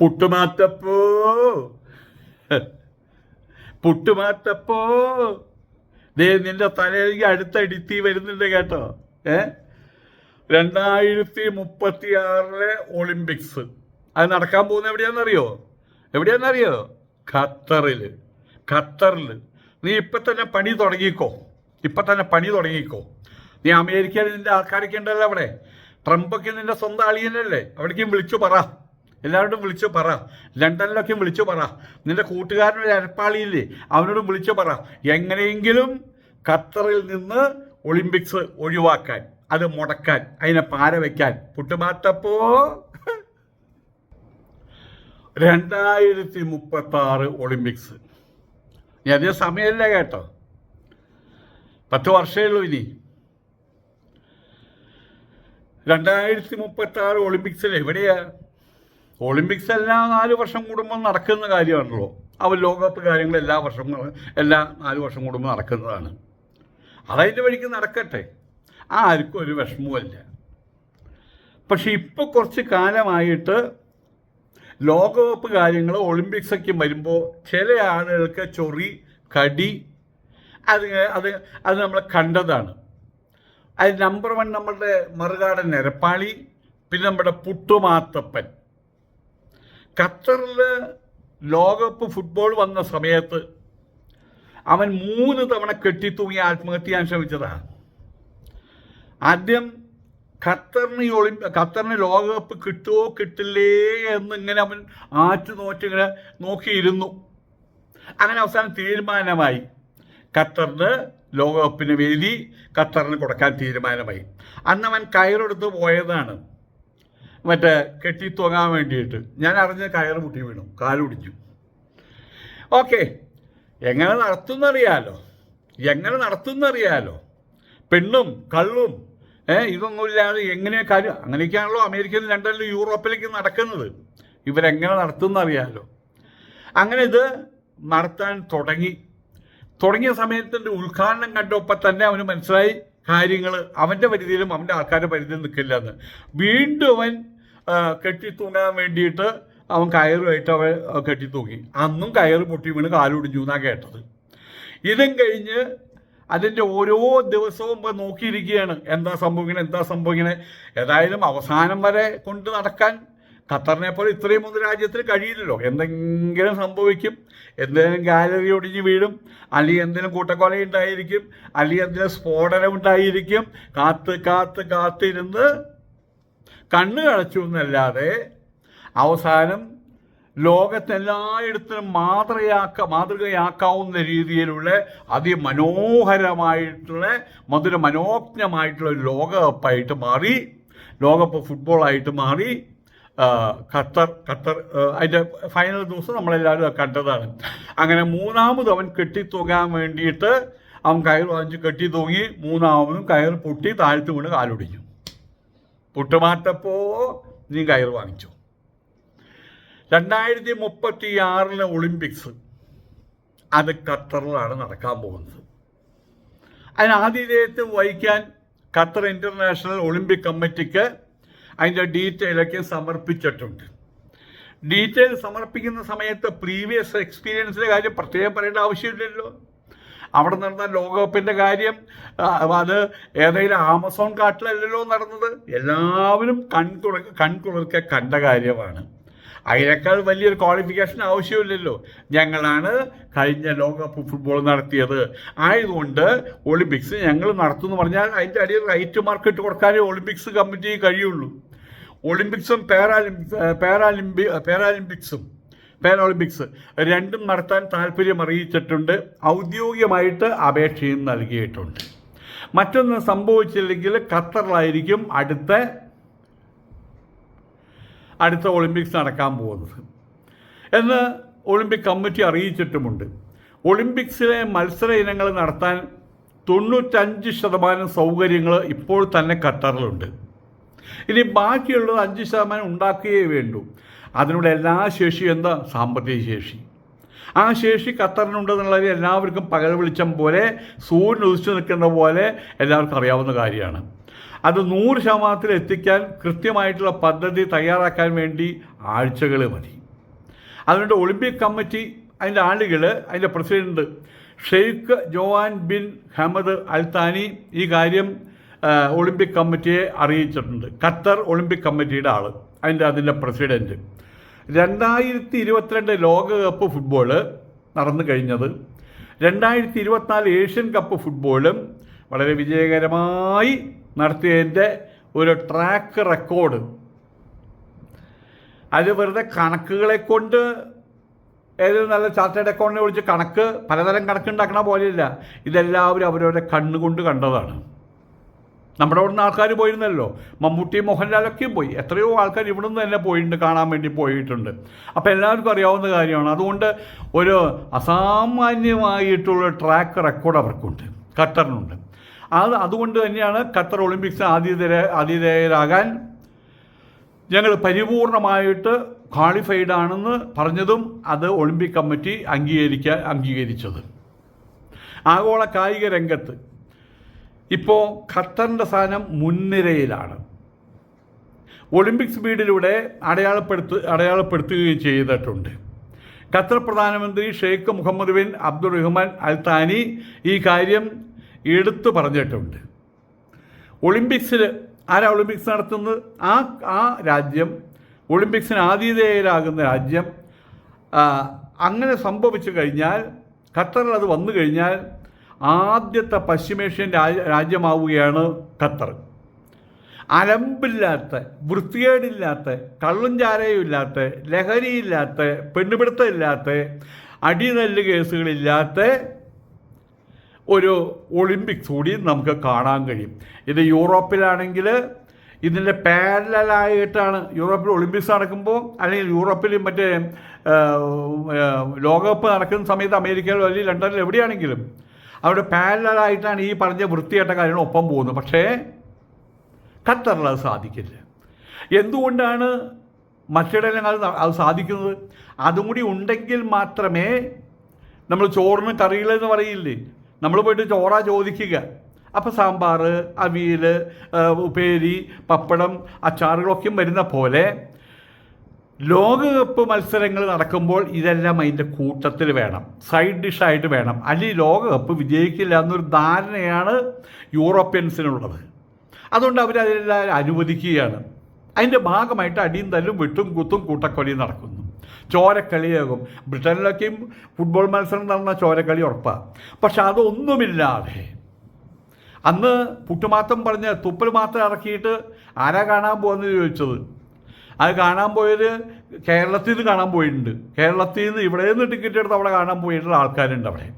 പുട്ടുമാത്തപ്പോ. പുട്ടുമാത്തപ്പോ. ദേ നിന്റെ തലയിലേക്ക് അടുത്തടിത്തി വരുന്നുണ്ട് കേട്ടോ. ഏ? രണ്ടായിരത്തി മുപ്പത്തി ആറിലെ ഒളിമ്പിക്സ്. അത് നടക്കാൻ പോകുന്ന എവിടെയാണെന്നറിയോ? എവിടെയാണെന്നറിയോ? ഖത്തറിൽ ഖത്തറിൽ നീ ഇപ്പം തന്നെ പണി തുടങ്ങിക്കോ. ഇപ്പം തന്നെ പണി തുടങ്ങിക്കോ. നീ അമേരിക്കയിൽ നിന്റെ ആൾക്കാരൊക്കെ ഉണ്ടല്ലോ അവിടെ. ട്രംപൊക്കെ നിന്റെ സ്വന്തം അളിയനല്ലേ? അവിടേക്കും വിളിച്ചു പറ. എല്ലാവരോടും വിളിച്ചു പറ. ലണ്ടനിലൊക്കെ വിളിച്ചു പറ. നിന്റെ കൂട്ടുകാരനൊരു അരപ്പാളിയില്ലേ? അവനോടും വിളിച്ചു പറ. എങ്ങനെയെങ്കിലും ഖത്തറിൽ നിന്ന് ഒളിമ്പിക്സ് ഒഴിവാക്കാൻ അത് മുടക്കാൻ അതിനെ പാര വയ്ക്കാൻ പുട്ടുമാറ്റപ്പോ രണ്ടായിരത്തി മുപ്പത്തി ആറ് ഒളിമ്പിക്സ്. ഇനി അധികം സമയമല്ല കേട്ടോ. പത്ത് വർഷമേ ഉള്ളൂ ഇനി. രണ്ടായിരത്തി മുപ്പത്തി ആറ് ഒളിമ്പിക്സിൽ എവിടെയാ? ഒളിമ്പിക്സ് എല്ലാ നാല് വർഷം കൂടുമ്പോൾ നടക്കുന്ന കാര്യമാണല്ലോ. അവ ലോകകപ്പ് കാര്യങ്ങൾ എല്ലാ വർഷവും എല്ലാ നാല് വർഷം കൂടുമ്പോൾ നടക്കുന്നതാണ്. അതതിന്റെ വഴിക്ക് നടക്കട്ടെ. ആർക്കും ഒരു വിഷമവുമല്ല. പക്ഷെ ഇപ്പോൾ കുറച്ച് കാലമായിട്ട് ലോകകപ്പ് കാര്യങ്ങൾ ഒളിമ്പിക്സൊക്കെ വരുമ്പോൾ ചില ആളുകൾക്ക് ചൊറി കടി അത് അത് അത് നമ്മൾ കണ്ടതാണ്. അത് നമ്പർ വൺ നമ്മളുടെ മറുകാടൻ നിരപ്പാളി പിന്നെ നമ്മുടെ പുട്ടുമാത്തപ്പൻ. ഖത്തറിൽ ലോകകപ്പ് ഫുട്ബോൾ വന്ന സമയത്ത് അവൻ മൂന്ന് തവണ കെട്ടിത്തൂങ്ങി ആത്മഹത്യ ചെയ്യാൻ ശ്രമിച്ചതാണ് ആദ്യം ഖത്തറിന് ഒളിമ്പ ഖത്തറിന് ലോകകപ്പ് കിട്ടുമോ കിട്ടില്ലേ എന്ന് ഇങ്ങനെ അവൻ ആറ്റു നോറ്റിങ്ങനെ നോക്കിയിരുന്നു. അങ്ങനെ അവസാനം തീരുമാനമായി. ഖത്തറിന് ലോകകപ്പിന് വേദി ഖത്തറിന് കൊടുക്കാൻ തീരുമാനമായി. അന്ന് അവൻ കയറെടുത്ത് പോയതാണ്. മറ്റേ കെട്ടി തൂങ്ങാൻ വേണ്ടിയിട്ട്. ഞാൻ അറിഞ്ഞ കയറ് മുട്ടി വീണു. കാലുടിച്ചു ഓക്കെ. എങ്ങനെ നടത്തുന്നറിയാലോ? എങ്ങനെ നടത്തുന്നറിയാലോ? പെണ്ണും കള്ളും ഏ ഇതൊന്നുമില്ലാതെ എങ്ങനെ കാര്യം? അങ്ങനെയൊക്കെയാണല്ലോ അമേരിക്കയിൽ ലണ്ടനിലും യൂറോപ്പിലേക്ക് നടക്കുന്നത്. ഇവരെങ്ങനെ നടത്തുന്നറിയാലോ? അങ്ങനെ ഇത് നടത്താൻ തുടങ്ങി. തുടങ്ങിയ സമയത്തിന്റെ ഉദ്ഘാടനം കണ്ടപ്പോൾ തന്നെ അവന് മനസ്സിലായി കാര്യങ്ങൾ അവന്റെ പരിധിയിലും അവന്റെ ആൾക്കാരുടെ പരിധിയിലും നിൽക്കില്ല എന്ന് വീണ്ടും അവൻ കെട്ടിത്തൂങ്ങാൻ വേണ്ടിയിട്ട് അവൻ കയറുമായിട്ട് അവൻ കെട്ടിത്തൂങ്ങി. അന്നും കയറ് പൊട്ടി വീണ് കാലൊടിഞ്ഞു എന്നാണ് കേട്ടത്. ഇതും കഴിഞ്ഞ് അതിന്റെ ഓരോ ദിവസവും നോക്കിയിരിക്കുകയാണ്. എന്താ സംഭവിക്കണേ എന്താ സംഭവിക്കണേ. ഏതായാലും അവസാനം വരെ കൊണ്ട് നടക്കാൻ ഖത്തറിനെ പോലെ ഇത്രയും ഒന്നും രാജ്യത്തിന് കഴിയില്ലല്ലോ. എന്തെങ്കിലും സംഭവിക്കും. എന്തെങ്കിലും ഗാലറി ഒടിഞ്ഞ് വീഴും. അല്ലെങ്കിൽ എന്തെങ്കിലും കൂട്ടക്കൊല ഉണ്ടായിരിക്കും. അല്ലെങ്കിൽ എന്തെങ്കിലും സ്ഫോടനം ഉണ്ടായിരിക്കും. കാത്ത് കാത്ത് കാത്തിരുന്ന് കണ്ണ് കളച്ചു എന്നല്ലാതെ അവസാനം ലോകത്തെല്ലായിടത്തും മാതൃയാക്ക മാതൃകയാക്കാവുന്ന രീതിയിലുള്ള അതിമനോഹരമായിട്ടുള്ള മധുര മനോജ്ഞമായിട്ടുള്ള ഒരു ലോകകപ്പായിട്ട് മാറി. ലോകകപ്പ് ഫുട്ബോളായിട്ട് മാറി. ഖത്തർ ഖത്തർ അതിന്റെ ഫൈനൽ ദിവസം നമ്മളെല്ലാവരും കണ്ടതാണ്. അങ്ങനെ മൂന്നാമത് അവൻ കെട്ടിത്തൂങ്ങാൻ വേണ്ടിയിട്ട് അവൻ കയർ വാങ്ങിച്ച് കെട്ടി തൂങ്ങി മൂന്നാമതും കയർ പൊട്ടി താഴ്ത്തു വീണ് കാലൊടിഞ്ഞു. പുട്ടുമാറ്റപ്പോ നീ കയർ വാങ്ങിച്ചു. രണ്ടായിരത്തി മുപ്പത്തി ആറിലെ ഒളിമ്പിക്സ് അത് ഖത്തറിലാണ് നടക്കാൻ പോകുന്നത്. അതിന് ആതിഥേയത്ത് വഹിക്കാൻ ഖത്തർ ഇന്റർനാഷണൽ ഒളിമ്പിക് കമ്മിറ്റിക്ക് അതിന്റെ ഡീറ്റെയിലൊക്കെ സമർപ്പിച്ചിട്ടുണ്ട്. ഡീറ്റെയിൽ സമർപ്പിക്കുന്ന സമയത്ത് പ്രീവിയസ് എക്സ്പീരിയൻസിന്റെ കാര്യം പ്രത്യേകം പറയേണ്ട ആവശ്യമില്ലല്ലോ. അവിടെ നടന്ന ലോകകപ്പിന്റെ കാര്യം അത് ഏതെങ്കിലും ആമസോൺ കാട്ടിലല്ലല്ലോ നടന്നത്. എല്ലാവരും കൺകുള കൺകുളിർക്കെ കണ്ട കാര്യമാണ്. അതിനേക്കാൾ വലിയൊരു ക്വാളിഫിക്കേഷൻ ആവശ്യമില്ലല്ലോ. ഞങ്ങളാണ് കഴിഞ്ഞ ലോകകപ്പ് ഫുട്ബോൾ നടത്തിയത്. ആയതുകൊണ്ട് ഒളിമ്പിക്സ് ഞങ്ങൾ നടത്തുമെന്ന് പറഞ്ഞാൽ അതിന്റെ അടിയിൽ റൈറ്റ് മാർക്കറ്റ് കൊടുക്കാനേ ഒളിമ്പിക്സ് കമ്മിറ്റി കഴിയുള്ളൂ. ഒളിമ്പിക്സും പാരാലിമ്പി പാരാലിമ്പി പാരാലിമ്പിക്സും പാരാളിമ്പിക്സ് രണ്ടും നടത്താൻ താല്പര്യം അറിയിച്ചിട്ടുണ്ട് ഔദ്യോഗികമായിട്ട് അപേക്ഷയും നൽകിയിട്ടുണ്ട്. മറ്റൊന്ന് സംഭവിച്ചില്ലെങ്കിൽ ഖത്തറിലായിരിക്കും അടുത്ത അടുത്ത ഒളിമ്പിക്സ് നടക്കാൻ പോകുന്നത്. എന്ന് ഒളിമ്പിക് കമ്മിറ്റി അറിയിച്ചിട്ടുമുണ്ട്. ഒളിമ്പിക്സിലെ മത്സര ഇനങ്ങൾ നടത്താൻ തൊണ്ണൂറ്റഞ്ച് ശതമാനം സൗകര്യങ്ങൾ ഇപ്പോൾ തന്നെ ഖത്തറിലുണ്ട്. ഇനി ബാക്കിയുള്ളത് അഞ്ച് ശതമാനം ഉണ്ടാക്കുകയേ വേണ്ടൂ. അതിനുള്ള എല്ലാ ശേഷിയും എന്താ? സാമ്പത്തിക ശേഷി. ആ ശേഷി ഖത്തറിനുണ്ടെന്നുള്ളത് എല്ലാവർക്കും പകൽ വെളിച്ചം പോലെ സൂര്യൻ ഉദിച്ചു നിൽക്കുന്ന പോലെ എല്ലാവർക്കും അറിയാവുന്ന കാര്യമാണ്. അത് നൂറ് ശതമാനത്തിൽ എത്തിക്കാൻ കൃത്യമായിട്ടുള്ള പദ്ധതി തയ്യാറാക്കാൻ വേണ്ടി ആഴ്ചകൾ മതി. അതുകൊണ്ട് ഒളിമ്പിക് കമ്മിറ്റി അതിന്റെ ആളുകൾ അതിന്റെ president Sheikh Joaan bin Hamad Al Thani ഈ കാര്യം ഒളിമ്പിക് കമ്മിറ്റിയെ അറിയിച്ചിട്ടുണ്ട്. ഖത്തർ ഒളിമ്പിക് കമ്മിറ്റിയുടെ ആൾ അതിന്റെ അതിന്റെ പ്രസിഡന്റ് രണ്ടായിരത്തി ഇരുപത്തിരണ്ട് ലോകകപ്പ് ഫുട്ബോൾ നടന്നു കഴിഞ്ഞത്. രണ്ടായിരത്തി ഇരുപത്തിനാല് ഏഷ്യൻ കപ്പ് ഫുട്ബോളും വളരെ വിജയകരമായി നടത്തിയതിന്റെ ഒരു ട്രാക്ക് റെക്കോർഡ് അത് വെറുതെ കണക്കുകളെ കൊണ്ട് ഏതൊരു നല്ല ചാർട്ടേഡ് അക്കൗണ്ടിനെ വിളിച്ച് കണക്ക് പലതരം കണക്കുണ്ടാക്കണ പോലെയില്ല. ഇതെല്ലാവരും അവരവരുടെ കണ്ണുകൊണ്ട് കണ്ടതാണ്. നമ്മുടെ അവിടുന്ന് ആൾക്കാർ പോയിരുന്നല്ലോ. മമ്മൂട്ടി മോഹൻലാലൊക്കെയും പോയി. എത്രയോ ആൾക്കാർ ഇവിടെ നിന്ന് തന്നെ പോയിട്ടുണ്ട് കാണാൻ വേണ്ടി പോയിട്ടുണ്ട്. അപ്പോൾ എല്ലാവർക്കും അറിയാവുന്ന കാര്യമാണ്. അതുകൊണ്ട് ഒരു അസാമാന്യമായിട്ടുള്ള ട്രാക്ക് റെക്കോർഡ് അവർക്കുണ്ട്. ഖത്തറിനുണ്ട്. അത് അതുകൊണ്ട് തന്നെയാണ് ഖത്തർ ഒളിമ്പിക്സ് ആതിഥേയ ആതിഥേയരാകാൻ ഞങ്ങൾ പരിപൂർണമായിട്ട് ക്വാളിഫൈഡ് ആണെന്ന് പറഞ്ഞതും അത് ഒളിമ്പിക് കമ്മിറ്റി അംഗീകരിക്കാൻ അംഗീകരിച്ചത്. ആഗോള കായിക രംഗത്ത് ഇപ്പോൾ ഖത്തറിന്റെ സ്ഥാനം മുൻനിരയിലാണ്. ഒളിമ്പിക്സ് ബീഡിലൂടെ അടയാളപ്പെടുത്തു അടയാളപ്പെടുത്തുകയും ചെയ്തിട്ടുണ്ട്. ഖത്തർ പ്രധാനമന്ത്രി Sheikh Mohammed bin Abdul Rahman Al Thani ഈ കാര്യം എടുത്തു പറഞ്ഞിട്ടുണ്ട്. ഒളിമ്പിക്സിൽ ആരാ ഒളിമ്പിക്സ് നടത്തുന്നത്? ആ ആ രാജ്യം ഒളിമ്പിക്സിന് ആതിഥേയരാകുന്ന രാജ്യം അങ്ങനെ സംഭവിച്ചു കഴിഞ്ഞാൽ ഖത്തറിൽ അത് വന്നു കഴിഞ്ഞാൽ ആദ്യത്തെ പശ്ചിമേഷ്യൻ രാജ രാജ്യമാവുകയാണ് ഖത്തർ. അലമ്പില്ലാത്ത വൃത്തികേടില്ലാത്ത കള്ളും ചാരയും ഇല്ലാത്ത ലഹരിയില്ലാത്ത പെണ്ണുപിടുത്തമില്ലാത്ത അടിനെല്ല് കേസുകളില്ലാത്ത ഒരു ഒളിമ്പിക്സ് കൂടി നമുക്ക് കാണാൻ കഴിയും. ഇത് യൂറോപ്പിലാണെങ്കിൽ ഇതിന്റെ പാരലായിട്ടാണ് യൂറോപ്പിൽ ഒളിമ്പിക്സ് നടക്കുമ്പോൾ അല്ലെങ്കിൽ യൂറോപ്പിൽ മറ്റേ ലോകകപ്പ് നടക്കുന്ന സമയത്ത് അമേരിക്കയിലോ അല്ലെങ്കിൽ ലണ്ടനിലോ എവിടെയാണെങ്കിലും അവിടെ പാരലായിട്ടാണ് ഈ പറഞ്ഞ വൃത്തിയേട്ട കാര്യങ്ങൾ ഒപ്പം പോകുന്നത്. പക്ഷേ ഖത്തറിൽ അത് സാധിക്കില്ല. എന്തുകൊണ്ടാണ് മറ്റിടങ്ങൾ അത് സാധിക്കുന്നത്? അതും കൂടി ഉണ്ടെങ്കിൽ മാത്രമേ നമ്മൾ ചോറിന് കറിയില്ലെന്ന് പറയില്ലേ? നമ്മൾ പോയിട്ട് ചോറാ ചോദിക്കുക. അപ്പോൾ സാമ്പാർ അവിയൽ ഉപ്പേരി പപ്പടം അച്ചാറുകളൊക്കെയും വരുന്ന പോലെ ലോകകപ്പ് മത്സരങ്ങൾ നടക്കുമ്പോൾ ഇതെല്ലാം അതിന്റെ കൂട്ടത്തിൽ വേണം. സൈഡ് ഡിഷായിട്ട് വേണം. അല്ലെങ്കിൽ ലോകകപ്പ് വിജയിക്കില്ല എന്നൊരു ധാരണയാണ് യൂറോപ്യൻസിനുള്ളത്. അതുകൊണ്ട് അവരതെല്ലാം അനുവദിക്കുകയാണ്. അതിന്റെ ഭാഗമായിട്ട് അടിയും തല്ലും വിട്ടും കുത്തും കൂട്ടക്കൊലിയും നടക്കുന്നു. ചോരക്കളിയാകും. ബ്രിട്ടനിലൊക്കെയും ഫുട്ബോൾ മത്സരം നടന്ന ചോരക്കളി ഉറപ്പാണ് പക്ഷെ അതൊന്നുമില്ലാതെ അന്ന് പുട്ടുമാത്തം പറഞ്ഞ് തുപ്പൽ മാത്രം ഇറക്കിയിട്ട് ആരാ കാണാൻ പോകുന്നത് ചോദിച്ചത്? അത് കാണാൻ പോയത് കേരളത്തിൽ നിന്ന് കാണാൻ പോയിട്ടുണ്ട്. കേരളത്തിൽ നിന്ന് ഇവിടെ നിന്ന് ടിക്കറ്റ് എടുത്ത് അവിടെ കാണാൻ പോയിട്ടുള്ള ആൾക്കാരുണ്ട് അവിടെ.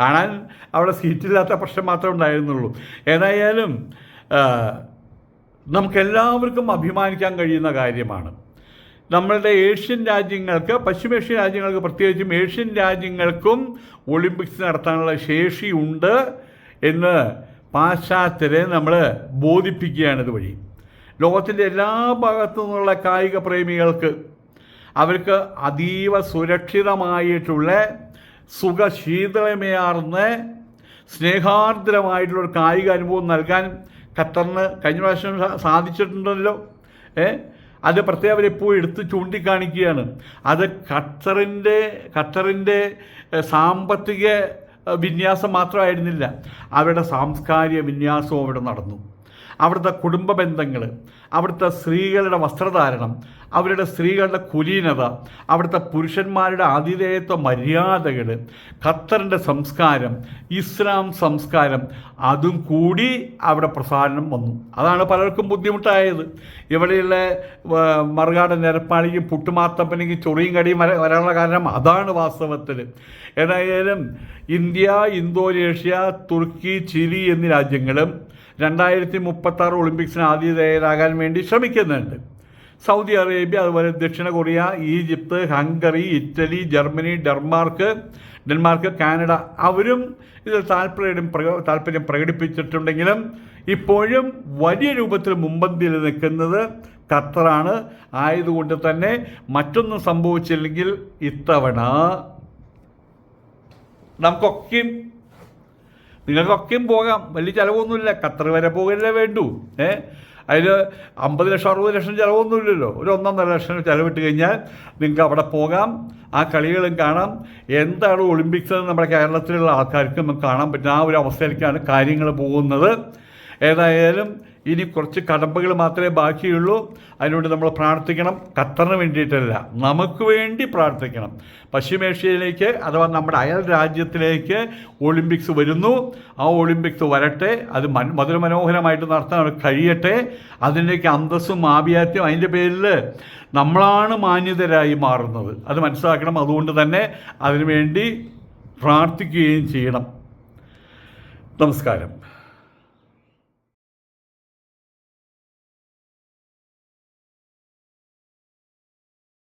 കാണാൻ അവിടെ സീറ്റില്ലാത്ത പ്രശ്നം മാത്രമേ ഉണ്ടായിരുന്നുള്ളൂ. ഏതായാലും നമുക്കെല്ലാവർക്കും അഭിമാനിക്കാൻ കഴിയുന്ന കാര്യമാണ്. നമ്മളുടെ ഏഷ്യൻ രാജ്യങ്ങൾക്ക് പശ്ചിമേഷ്യൻ രാജ്യങ്ങൾക്ക് പ്രത്യേകിച്ചും ഏഷ്യൻ രാജ്യങ്ങൾക്കും ഒളിമ്പിക്സ് നടത്താനുള്ള ശേഷിയുണ്ട് എന്ന് പാശ്ചാത്യരെ നമ്മൾ ബോധിപ്പിക്കുകയാണ് ഇതുവഴി. ലോകത്തിന്റെ എല്ലാ ഭാഗത്തു നിന്നുള്ള കായിക പ്രേമികൾക്ക് അവർക്ക് അതീവ സുരക്ഷിതമായിട്ടുള്ള സുഖശീതളമയാർന്ന സ്നേഹാർദ്രമായിട്ടുള്ളൊരു കായിക അനുഭവം നൽകാൻ ഖത്തറിന് കഴിഞ്ഞ പ്രാവശ്യം സാധിച്ചിട്ടുണ്ടല്ലോ. ഏ? അത് പ്രത്യേകം അവരെപ്പോഴും എടുത്ത് ചൂണ്ടിക്കാണിക്കുകയാണ്. അത് ഖത്തറിന്റെ ഖത്തറിന്റെ സാമ്പത്തിക വിന്യാസം മാത്രമായിരുന്നില്ല. അവരുടെ സാംസ്കാരിക വിന്യാസവും അവിടെ നടന്നു. അവിടുത്തെ കുടുംബ ബന്ധങ്ങൾ അവിടുത്തെ സ്ത്രീകളുടെ വസ്ത്രധാരണം അവരുടെ സ്ത്രീകളുടെ കുലീനത അവിടുത്തെ പുരുഷന്മാരുടെ ആതിഥേയത്വ മര്യാദകൾ ഖത്തറിന്റെ സംസ്കാരം ഇസ്ലാം സംസ്കാരം അതും കൂടി അവിടെ പ്രസാരണം വന്നു. അതാണ് പലർക്കും ബുദ്ധിമുട്ടായത്. ഇവിടെയുള്ള മറുകാട് നിരപ്പാളിക്കും പുട്ടുമാത്തപ്പനെങ്കിൽ ചൊറിയും കടിയും വര വരാനുള്ള കാരണം അതാണ് വാസ്തവത്തിൽ ഏതായാലും ഇന്ത്യ ഇന്തോനേഷ്യ തുർക്കി ചിലി എന്നീ രാജ്യങ്ങളും രണ്ടായിരത്തി മുപ്പത്താറ് ഒളിമ്പിക്സിന് ആതിഥേയരാകാൻ വേണ്ടി ശ്രമിക്കുന്നുണ്ട്. സൗദി അറേബ്യ അതുപോലെ ദക്ഷിണ Korea Egypt Hungary Italy Germany Denmark Denmark Canada അവരും ഇതിൽ താല്പര്യം താല്പര്യം പ്രകടിപ്പിച്ചിട്ടുണ്ടെങ്കിലും ഇപ്പോഴും വലിയ രൂപത്തിൽ മുമ്പന്തിയിൽ നിൽക്കുന്നത് ഖത്തറാണ്. ആയതുകൊണ്ട് തന്നെ മറ്റൊന്നും സംഭവിച്ചില്ലെങ്കിൽ ഇത്തവണ നമുക്കൊക്കെയും നിങ്ങൾക്കൊക്കെയും പോകാം. വലിയ ചിലവൊന്നുമില്ല. ഖത്തർ വരെ പോകലേ വേണ്ടു. ഏ? അതിൽ അമ്പത് ലക്ഷം അറുപത് ലക്ഷം ചിലവൊന്നുമില്ലല്ലോ. ഒരു ഒന്നൊന്നര ലക്ഷം ചിലവിട്ട് കഴിഞ്ഞാൽ നിങ്ങൾക്ക് അവിടെ പോകാം. ആ കളികളും കാണാം. എന്താണ് ഒളിമ്പിക്സ് എന്ന് നമ്മുടെ കേരളത്തിലുള്ള ആൾക്കാർക്ക് നമുക്ക് കാണാൻ പറ്റുന്ന ആ ഒരു അവസ്ഥയിലേക്കാണ് കാര്യങ്ങൾ പോകുന്നത്. ഏതായാലും ഇനി കുറച്ച് കടമ്പകൾ മാത്രമേ ബാക്കിയുള്ളൂ. അതിനുവേണ്ടി നമ്മൾ പ്രാർത്ഥിക്കണം. ഖത്തറിന് വേണ്ടിയിട്ടല്ല നമുക്ക് വേണ്ടി പ്രാർത്ഥിക്കണം. പശ്ചിമേഷ്യയിലേക്ക് അഥവാ നമ്മുടെ അയൽ രാജ്യത്തിലേക്ക് ഒളിമ്പിക്സ് വരുന്നു. ആ ഒളിമ്പിക്സ് വരട്ടെ. അത് മൻ മധുരമനോഹരമായിട്ട് നടത്താൻ കഴിയട്ടെ. അതിന്റെയൊക്കെ അന്തസ്സും ആഭിയാത്യം അതിന്റെ പേരിൽ നമ്മളാണ് മാന്യതരായി മാറുന്നത്. അത് മനസ്സിലാക്കണം. അതുകൊണ്ട് തന്നെ അതിനുവേണ്ടി പ്രാർത്ഥിക്കുകയും ചെയ്യണം. നമസ്കാരം.